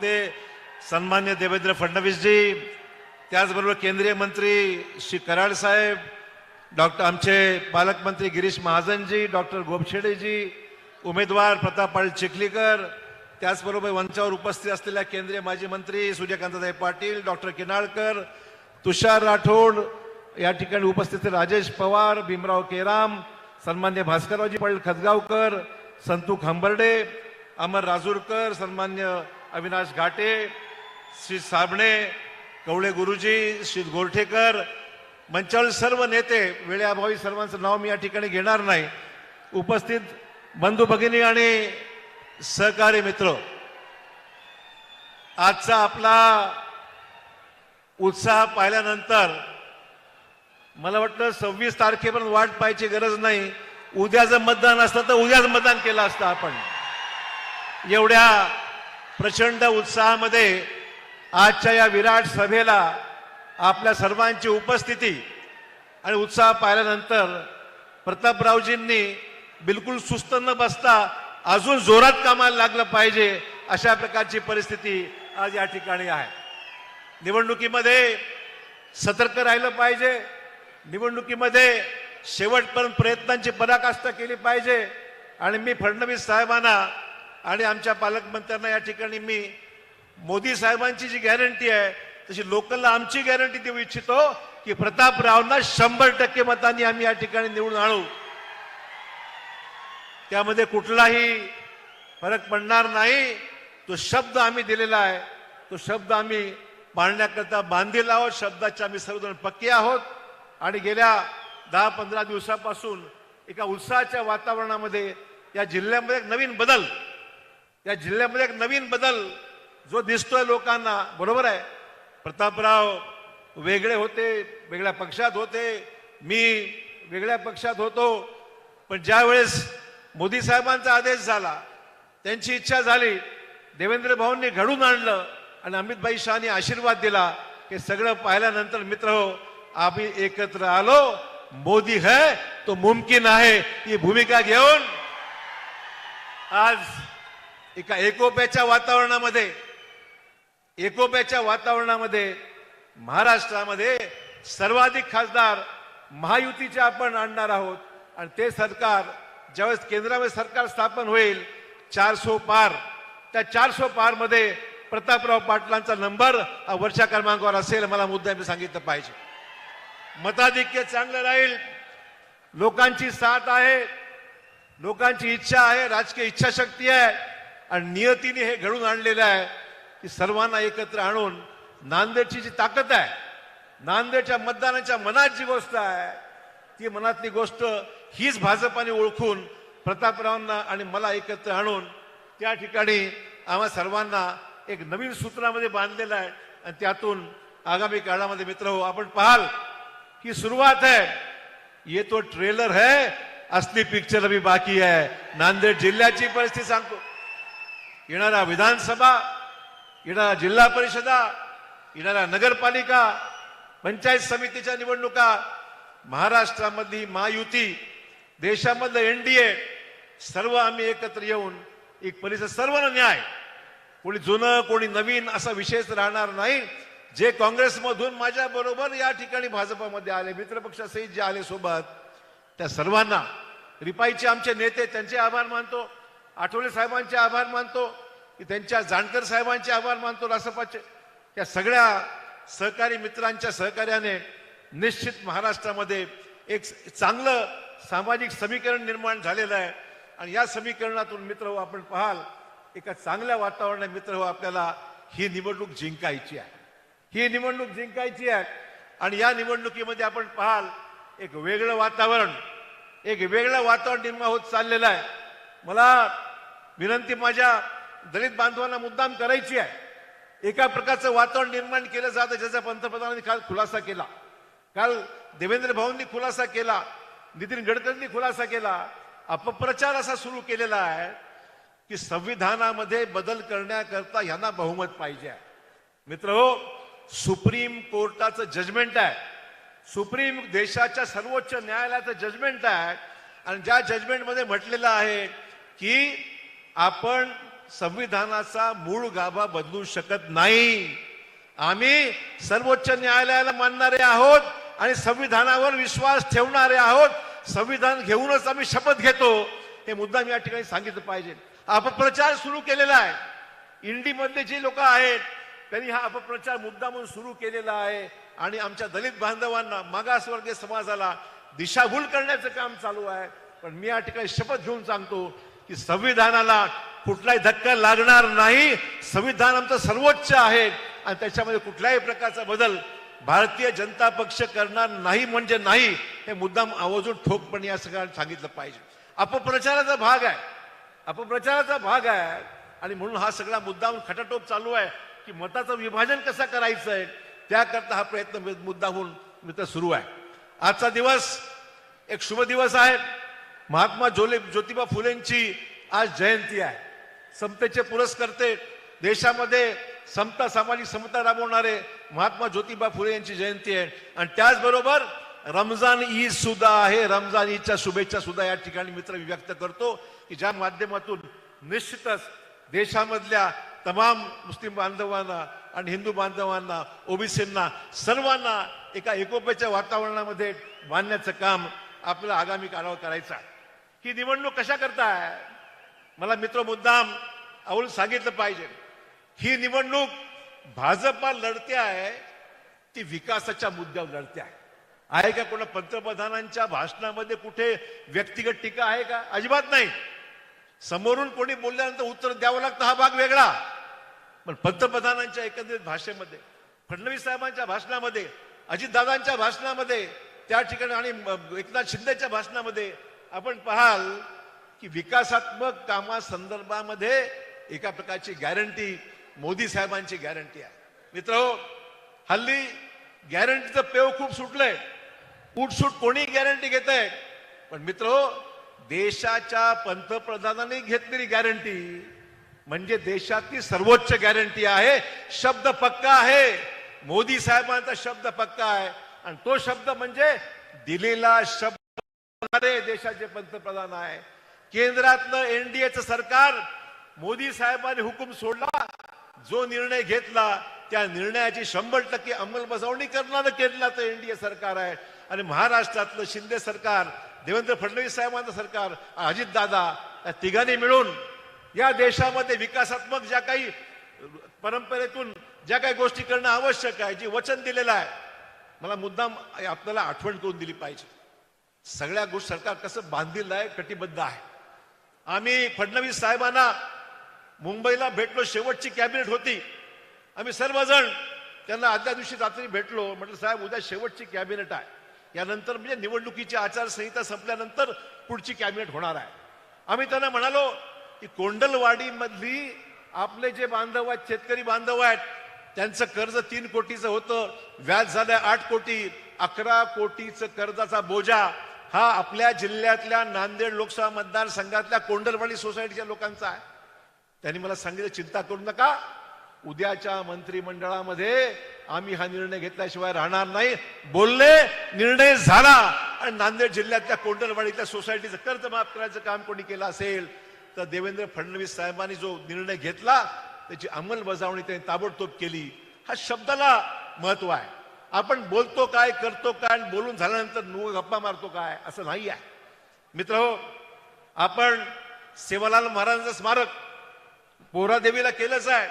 ते सन्मान्य देवेंद्र फडणवीसजी त्याचबरोबर केंद्रीय मंत्री श्री कराड साहेब डॉक्टर आमचे पालकमंत्री गिरीश महाजनजी डॉक्टर गोपछेडेजी उमेदवार प्रताप पाटील चिखलीकर त्याचबरोबर मंचावर उपस्थित असलेल्या केंद्रीय माजी मंत्री सूर्यकांतदाई पाटील डॉक्टर किनाळकर तुषार राठोड या ठिकाणी उपस्थित राजेश पवार भीमराव केराम सन्मान्य भास्कररावजी पाटील खतगावकर संतू खंबर्डे अमर राजूरकर सन्मान्य अविनाश घाटे श्री साबणे कवळे गुरुजी श्री गोरठेकर मंचावरील सर्व नेते वेळेअभावी सर्वांचं नाव मी या ठिकाणी घेणार नाही. उपस्थित बंधू भगिनी आणि सहकारी मित्र आजचा आपला उत्साह पाहिल्यानंतर मला वाटतं सव्वीस तारखेपर्यंत वाट पाहायची गरज नाही. उद्या जर मतदान असतं तर उद्याच मतदान केलं असतं आपण. एवढ्या प्रचंड उत्साहामध्ये आजच्या या विराट सभेला आपल्या सर्वांची उपस्थिती आणि उत्साह पाहिल्यानंतर प्रतापरावजींनी बिलकुल सुस्त न बसता अजून जोरात कामाला लागलं पाहिजे अशा प्रकारची परिस्थिती आज या ठिकाणी आहे. निवडणुकीमध्ये सतर्क राहिलं पाहिजे. निवडणुकीमध्ये शेवटपर्यंत प्रयत्नांची पराकाष्ठा केली पाहिजे. आणि मी फडणवीस साहेबांना आणि आमच्या पालकमंत्र्यांना या ठिकाणी मी मोदी साहेबांची जी गॅरंटी आहे तशी लोकलला आमची गॅरंटी देऊ इच्छितो की प्रतापरावना शंभर टक्के मतांनी आम्ही या ठिकाणी निवडून आणू. त्यामध्ये कुठलाही फरक पडणार नाही. तो शब्द आम्ही दिलेला आहे. तो शब्द आम्ही मांडण्याकरता बांधील आहोत. शब्दाचे आम्ही सर्वजण पक्के आहोत. आणि गेल्या दहा पंधरा दिवसापासून एका उत्साहाच्या वातावरणामध्ये या जिल्ह्यामध्ये एक नवीन बदल या जिल्ह्यामध्ये एक नवीन बदल जो दिसतोय लोकांना बरोबर आहे? प्रतापराव वेगळे होते वेगळ्या पक्षात होते मी वेगळ्या पक्षात होतो पण ज्यावेळेस मोदी साहेबांचा आदेश झाला त्यांची इच्छा झाली देवेंद्र भाऊंनी घडून आणलं आणि अमितभाई शहानी आशीर्वाद दिला हे सगळं पाहिल्यानंतर मित्र हो आम्ही एकत्र आलो मोदी है तो मुमकिन आहे ही भूमिका घेऊन. आज एका एकोप्याच्या वातावरणामध्ये एकोप्याच्या वातावरणामध्ये महाराष्ट्रामध्ये सर्वाधिक खासदार महायुतीचे आपण आणणार आहोत. आणि ते सरकार ज्यावेळेस केंद्रामध्ये सरकार स्थापन होईल चारसो पार त्या चारसो पारमध्ये प्रतापराव पाटलांचा नंबर हा क्रमांकावर असेल मला मुद्दा मी सांगितलं पाहिजे. मताधिक्य चांगलं राहील. लोकांची साथ आहे लोकांची इच्छा आहे राजकीय इच्छाशक्ती आहे. आणि नियतीने हे घडून आणलेलं आहे की सर्वांना एकत्र आणून नांदेडची जी ताकद आहे नांदेडच्या मतदानाच्या मनात जी गोष्ट आहे ती मनातली गोष्ट हीच भाजपाने ओळखून प्रतापरावांना आणि मला एकत्र आणून त्या ठिकाणी आम्हा सर्वांना एक नवीन सूत्रामध्ये बांधलेलं आहे. आणि त्यातून आगामी काळामध्ये मित्र हो आपण पाहाल की सुरुवात आहे. ये तो ट्रेलर है असली पिक्चर अभी बाकी आहे नांदेड जिल्ह्याची परिस्थिती सांगतो. येणारा विधानसभा येणारा जिल्हा परिषदा येणाऱ्या नगरपालिका पंचायत समितीच्या निवडणुका महाराष्ट्रामधली महायुती देशामधलं एनडीए सर्व आम्ही एकत्र येऊन एक परिसर सर्वांना न्याय. कोणी जुनं कोणी नवीन असा विषयच राहणार नाही. जे काँग्रेसमधून माझ्या बरोबर या ठिकाणी भाजपामध्ये आले मित्रपक्षासहित जे आले सोबत त्या सर्वांना रिपाईचे आमचे नेते त्यांचे आभार मानतो. आठवले साहेबांचे आभार मानतो की त्यांच्या जानकर साहेबांचे आभार मानतो रासपाचे. त्या सगळ्या सहकारी मित्रांच्या सहकार्याने निश्चित महाराष्ट्रामध्ये एक चांगलं सामाजिक समीकरण निर्माण झालेलं आहे. आणि या समीकरणातून मित्र हो आपण पाहाल एका चांगल्या वातावरणात मित्र हो आपल्याला ही निवडणूक जिंकायची आहे. ही निवडणूक जिंकायची आहे. आणि या निवडणुकीमध्ये आपण पाहाल एक वेगळं वातावरण एक वेगळं वातावरण निर्माण होत चाललेलं आहे. मला विनंती माझ्या दलित बांधवांना मुद्दाम करायची आहे. एका प्रकारचं वातावरण निर्माण केलं जातं ज्याचा पंतप्रधानांनी काल खुलासा केला. काल देवेंद्र भाऊंनी खुलासा केला नितीन गडकरींनी खुलासा केला. अपप्रचार असा सुरू केलेला आहे की संविधानामध्ये बदल करण्याकरता ह्यांना बहुमत पाहिजे आहे. मित्र हो सुप्रीम कोर्टाचं जजमेंट आहे. सुप्रीम देशाच्या सर्वोच्च न्यायालयाचं जजमेंट आहे. आणि ज्या जजमेंटमध्ये म्हटलेलं आहे की आपण संविधानाचा मूळ गाभा बदलू शकत नाही. आम्ही सर्वोच्च न्यायालयाला मानणारे आहोत आणि संविधानावर विश्वास ठेवणारे आहोत. संविधान घेऊनच आम्ही शपथ घेतो. हे मुद्दा मी या ठिकाणी सांगितलं पाहिजे. अपप्रचार सुरू केलेला आहे. इंडीमधले जे लोक आहेत त्यांनी हा अपप्रचार मुद्दा म्हणून सुरू केलेला आहे. आणि आमच्या दलित बांधवांना मागासवर्गीय समाजाला दिशाभूल करण्याचं काम चालू आहे. पण मी या ठिकाणी शपथ घेऊन सांगतो की संविधानाला कुठलाही धक्का लागणार नाही. संविधान आमचं सर्वोच्च आहे. आणि त्याच्यामध्ये कुठल्याही प्रकारचा बदल भारतीय जनता पक्ष करणार नाही म्हणजे नाही हे मुद्दाम आवाजून ठोकपणे या सगळ्यांना सांगितलं पाहिजे. अपप्रचाराचा भाग आहे. अपप्रचाराचा भाग आहे. आणि म्हणून हा सगळा मुद्दाम खटाटोप चालू आहे की मताचं विभाजन कसं करायचं आहे त्याकरता हा प्रयत्न मुद्दा होऊन मित्र सुरू आहे. आजचा दिवस एक शुभ दिवस आहे. महात्मा जोले ज्योतिबा फुलेंची आज जयंती आहे. समतेचे पुरस्कर्ते देशामध्ये समता सामाजिक समता राबवणारे महात्मा ज्योतिबा फुले यांची जयंती आहे. आणि त्याचबरोबर रमजान ईद सुद्धा आहे. रमजान ईदच्या शुभेच्छा सुद्धा या ठिकाणी मित्र व्यक्त करतो की ज्या माध्यमातून निश्चितच देशामधल्या तमाम मुस्लिम बांधवांना आणि हिंदू बांधवांना ओबीसींना सर्वांना एका एकोप्याच्या वातावरणामध्ये बांधण्याचं काम आपल्याला आगामी काळावर करायचं आहे. ही निवडणूक कशा करताय? मला मित्र मुद्दाम अवल सांगितलं पाहिजे. ही निवडणूक भाजपा लढते आहे ती विकासाच्या मुद्द्यावर लढते आहे. आहे का कोणा पंतप्रधानांच्या भाषणामध्ये कुठे व्यक्तिगत टीका आहे का? अजिबात नाही. समोरून कोणी बोलल्यानंतर उत्तर द्यावं लागतं हा भाग वेगळा. पण पंतप्रधानांच्या एकंदरीत भाषेमध्ये फडणवीस साहेबांच्या भाषणामध्ये अजितदादांच्या भाषणामध्ये त्या ठिकाणी आणि एकनाथ शिंदेच्या भाषणामध्ये आपण पाहाल की विकासात्मक कामासंदर्भामध्ये एका प्रकारची गॅरंटी मोदी साहेबांची गॅरंटी आहे. मित्र हल्ली गॅरंटीचं पेव खूप सुटलंय. उठसूट कोणी गॅरंटी घेत आहे पण मित्र देशाच्या पंतप्रधानांनी घेतलेली गॅरंटी म्हणजे देशातली सर्वोच्च गॅरंटी आहे. शब्द पक्का आहे. मोदी साहेबांचा शब्द पक्का आहे. आणि तो शब्द म्हणजे दिलेला शब्द बोलणारे देशाचे पंतप्रधान आहे. केंद्रातलं एनडीएचं सरकार मोदी साहेबांनी हुकूम सोडला. जो निर्णय घेतला त्या निर्णयाची शंभर टक्के अंमलबजावणी करणारं केंद्राचं एनडीए सरकार आहे. आणि महाराष्ट्रातलं शिंदे सरकार देवेंद्र फडणवीस साहेबांचं सरकार अजितदादा या तिघांनी मिळून या देशामध्ये विकासात्मक ज्या काही परंपरेतून ज्या काही गोष्टी करणं आवश्यक आहे जी वचन दिलेलं आहे मला मुद्दाम आपल्याला आठवण करून दिली पाहिजे. सगळ्या गोष्टी सरकार कसं बांधलेलं आहे कटिबद्ध आहे. आम्ही फडणवीस साहेबांना मुंबईला भेटलो शेवटची कॅबिनेट होती. आम्ही सर्वजण त्यांना आदल्या दिवशी रात्री भेटलो म्हटलं साहेब उद्या शेवटची कॅबिनेट आहे. यानंतर म्हणजे निवडणुकीची आचारसंहिता संपल्यानंतर पुढची कॅबिनेट होणार आहे. आम्ही त्यांना म्हणालो की कोंडलवाडीमधली आपले जे बांधव आहेत शेतकरी बांधव आहेत त्यांचं कर्ज तीन कोटीचं होतं व्याज झालं आठ कोटी अकरा कोटीचं कर्जाचा बोजा हा आपल्या जिल्ह्यातल्या नांदेड लोकसभा मतदारसंघातल्या कोंडलवाडी सोसायटीच्या लोकांचा आहे. त्यांनी मला सांगितलं चिंता करू नका. उद्याच्या मंत्रिमंडळामध्ये आम्ही हा निर्णय घेतल्याशिवाय राहणार नाही. बोलले निर्णय झाला. आणि नांदेड जिल्ह्यातल्या कोंडलवाडीतल्या सोसायटीचं कर्ज माफ करायचं काम कोणी केलं असेल तर देवेंद्र फडणवीस साहेबांनी जो निर्णय घेतला त्याची अंमलबजावणी त्यांनी ताबडतोब केली. हा शब्दाला महत्त्व आहे. आपण बोलतो काय करतो काय आणि बोलून झाल्यानंतर नु गप्पा मारतो काय असं नाही आहे मित्र हो आपण सेवालाल महाराजांचं स्मारक पोहरादेवीला केलंच आहे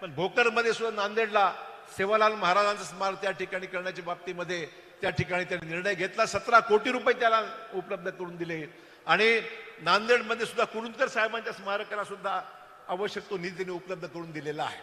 पण भोकरमध्ये सुद्धा नांदेडला सेवालाल महाराजांचं स्मारक त्या ठिकाणी करण्याच्या बाबतीमध्ये त्या ठिकाणी त्यांनी निर्णय घेतला. सतरा कोटी रुपये त्याला उपलब्ध करून दिले. आणि नांदेडमध्ये सुद्धा कुरुंदकर साहेबांच्या स्मारकाला सुद्धा आवश्यक तो निधीने उपलब्ध करून दिलेला आहे.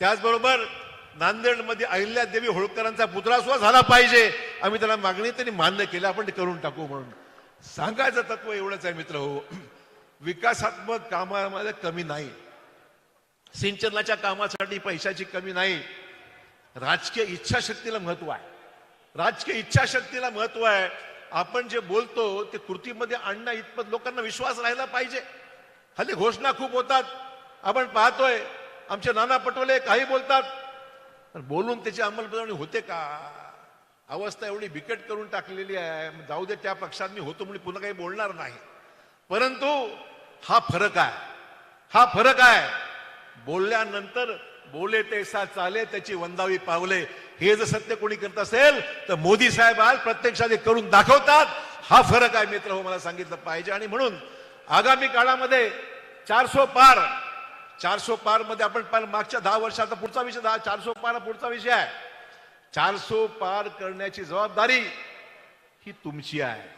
त्याचबरोबर नांदेडमध्ये अहिल्यादेवी होळकरांचा पुतळा सुद्धा झाला पाहिजे. आम्ही त्याला मागणी त्यांनी मान्य केलं आपण ते करून टाकू म्हणून. सांगायचं तत्व एवढंच आहे मित्र हो. विकासात्मक कामामध्ये कमी नाही. सिंचनाच्या कामासाठी पैशाची कमी नाही. राजकीय इच्छाशक्तीला महत्त्व आहे. राजकीय इच्छाशक्तीला महत्त्व आहे. आपण जे बोलतो ते कृतीमध्ये आणणं इतपत लोकांना विश्वास राहिला पाहिजे. हल्ली घोषणा खूप होतात. आपण पाहतोय आमचे नाना पटोले काही बोलतात पण बोलून त्याची अंमलबजावणी होते का? अवस्था एवढी बिकट करून टाकलेली आहे. जाऊ दे त्या पक्षात मी होतो म्हणून पुन्हा काही बोलणार नाही. परंतु हा फरक आहे. हा फरक आहे. बोलल्यानंतर बोले तेसा चाले त्याची वंदावी पावले. हे जर सत्य कोणी करत असेल तर मोदी साहेब आज प्रत्यक्षात करून दाखवतात. हा फरक आहे मित्र हो मला सांगितलं पाहिजे. आणि म्हणून आगामी काळामध्ये चारशो पार चारसो पारमध्ये आपण पाहिलं मागच्या दहा वर्षाचा पुढचा विषय दहा चारसो पार पुढचा विषय आहे. चारसो पार करण्याची जबाबदारी ही तुमची आहे.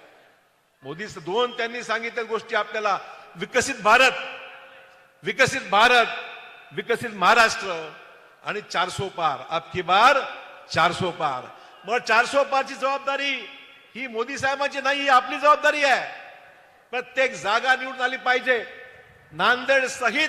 मोदी दोन त्यांनी सांगितल्या गोष्टी आपल्याला. विकसित भारत विकसित भारत विकसित महाराष्ट्र आणि चारसो पार. अबकी बार चारसो पार. मग चारसो पारची जबाबदारी ही मोदी साहेबांची नाही ही आपली जबाबदारी आहे. प्रत्येक जागा निवडून आली पाहिजे. नांदेड सहित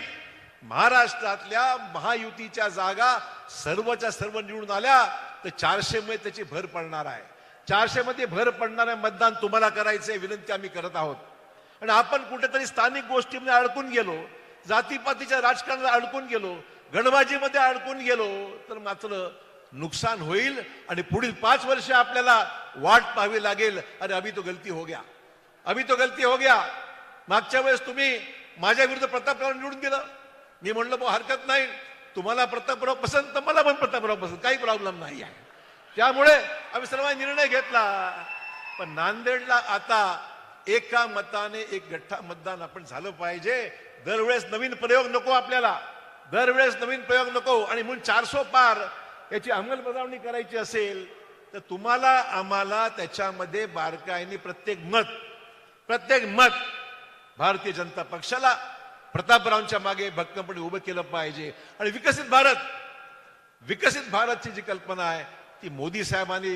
महाराष्ट्रातल्या महायुतीच्या जागा सर्वच्या सर्व निवडून आल्या तर चारशे मध्ये त्याची भर पडणार आहे. चारशे मध्ये भर पडणारे मतदान तुम्हाला करायचे विनंती आम्ही करत आहोत. आणि आपण कुठेतरी स्थानिक गोष्टीमध्ये अडकून गेलो जातीपातीच्या राजकारणात अडकून गेलो गणबाजीमध्ये अडकून गेलो तर मात्र नुकसान होईल आणि पुढील पाच वर्ष आपल्याला वाट पाहावी लागेल. अरे अभि तो गलती हो गया. अभि तो गलती हो गया. मागच्या वेळेस तुम्ही माझ्या विरुद्ध प्रतापराव निवडून दिलं मी म्हणलं भाऊ हरकत नाही. तुम्हाला प्रतापराव पसंत तर मला पण प्रतापराव पसंत. काही प्रॉब्लेम नाही आहे. त्यामुळे आम्ही सर्वांनी निर्णय घेतला. पण नांदेडला आता एका मताने एक गठ्ठा मतदान आपण झालं पाहिजे. दरवेळेस नवीन प्रयोग नको आपल्याला. दरवेळेस नवीन प्रयोग नको. आणि म्हणून चारसो पार याची अंमलबजावणी करायची असेल तर तुम्हाला आम्हाला त्याच्यामध्ये बारकाईने प्रत्येक मत प्रत्येक मत भारतीय जनता पक्षाला प्रतापरावांच्या मागे भक्कमपणे उभं केलं पाहिजे. आणि विकसित भारत विकसित भारतची जी कल्पना आहे ती मोदी साहेबांनी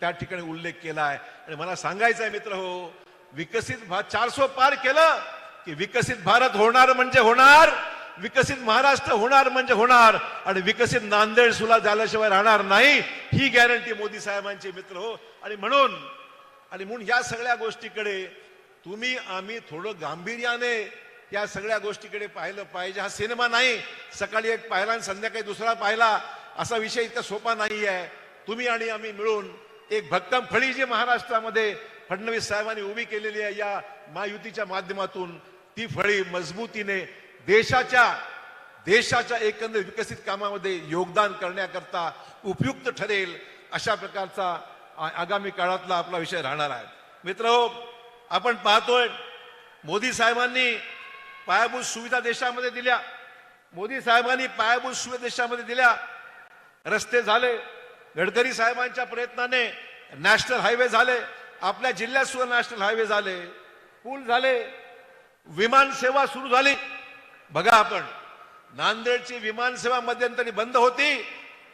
त्या ठिकाणी उल्लेख केला आहे. आणि मला सांगायचं आहे मित्र हो विकसित भारत चारसो पार केलं की विकसित भारत होणार म्हणजे होणार विकसित महाराष्ट्र होणार म्हणजे होणार आणि विकसित नांदेड सुला झाल्याशिवाय राहणार नाही ही गॅरंटी मोदी साहेबांची मित्र हो. आणि म्हणून आणि म्हणून या सगळ्या गोष्टीकडे तुम्ही आम्ही थोडं गांभीर्याने या सगळ्या गोष्टीकडे पाहिलं पाहिजे. हा सिनेमा नाही. सकाळी एक पाहिला आणि संध्याकाळी दुसरा पाहिला. असा विषय इतका सोपा नाही आहे तुम्ही आणि आम्ही मिळून एक भक्कम फळी जी महाराष्ट्रामध्ये फडणवीस साहेबांनी उभी केलेली आहे या महायुतीच्या माध्यमातून ती फळी मजबूतीने देशाच्या देशाच्या एकंदर विकसित कामामध्ये योगदान करण्याकरता उपयुक्त ठरेल अशा प्रकारचा आगामी काळातला आपला विषय राहणार आहे. मित्र आपण पाहतोय मोदी साहेबांनी पायाभूत सुविधा देशामध्ये दिल्या. मोदी साहेबांनी पायाभूत सुविधा देशामध्ये दिल्या. रस्ते झाले. गडकरी साहेबांच्या प्रयत्नाने नॅशनल हायवे झाले. आपल्या जिल्ह्यात सुद्धा नॅशनल हायवे झाले. पूल झाले. विमान सेवा सुरू झाली. बघा आपण. नांदेडची विमान सेवा मध्यंतरी बंद होती.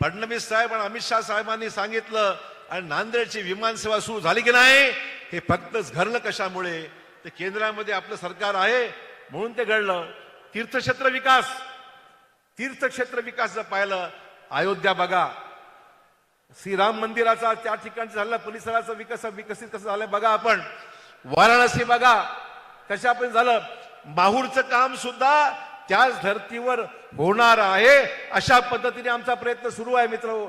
फडणवीस साहेब आणि अमित शहा साहेबांनी सांगितलं आणि नांदेडची विमान सेवा सुरू झाली की नाही? हे फक्त घरलं कशामुळे? ते केंद्रामध्ये आपलं सरकार आहे. म्हणून ते घडलं. तीर्थक्षेत्र विकास. तीर्थक्षेत्र विकास जर पाहिलं. अयोध्या बघा. श्रीराम मंदिराचा त्या ठिकाणी झालेला परिसराचा विकास विकसित कसं झालं बघा आपण. वाराणसी बघा. कशा पण झालं. माहूरचं काम सुद्धा त्याच धर्तीवर होणार आहे. अशा पद्धतीने आमचा प्रयत्न सुरू आहे मित्र.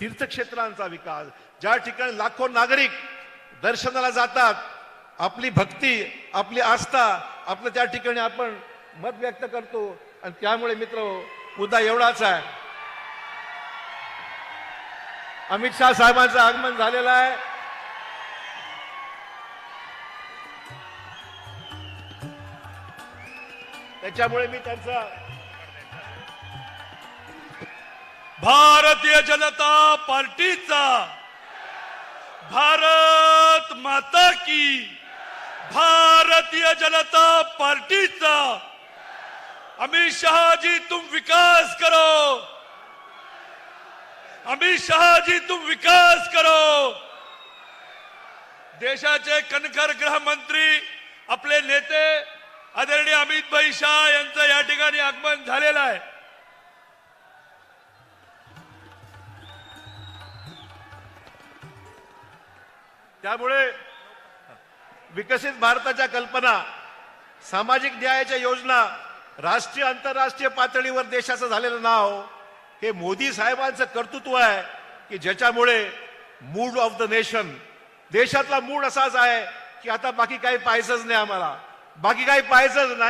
तीर्थक्षेत्रांचा विकास. ज्या ठिकाणी लाखो नागरिक दर्शनाला जातात आपली भक्ती आपली आस्था आपलं त्या ठिकाणी आपण मत व्यक्त करतो. आणि त्यामुळे मित्र मुद्दा एवढाच आहे. अमित शहा साहेबांचं आगमन झालेलं आहे. त्याच्यामुळे मी त्यांचा भारतीय जनता पार्टीचा भारत माता की भारतीय जनता पार्टीचा. अमित शाह जी तुम विकास करो. अमित शाह जी तुम विकास करो. देशाचे कणखर गृहमंत्री आपले नेते आदरणीय अमित भाई शाह यांचं या ठिकाणी आगमन झालेलं आहे. त्यामुळे विकसित भारताच्या कल्पना सामाजिक न्यायाच्या योजना राष्ट्रीय आंतरराष्ट्रीय पातळीवर देशाचं झालेलं नाव हे मोदी साहेबांचं कर्तृत्व आहे की ज्याच्यामुळे मूड ऑफ द नेशन देशातला मूड असाच आहे की आता बाकी काही पाहायचंच नाही आम्हाला. बाकी काही पाहायचंच नाही.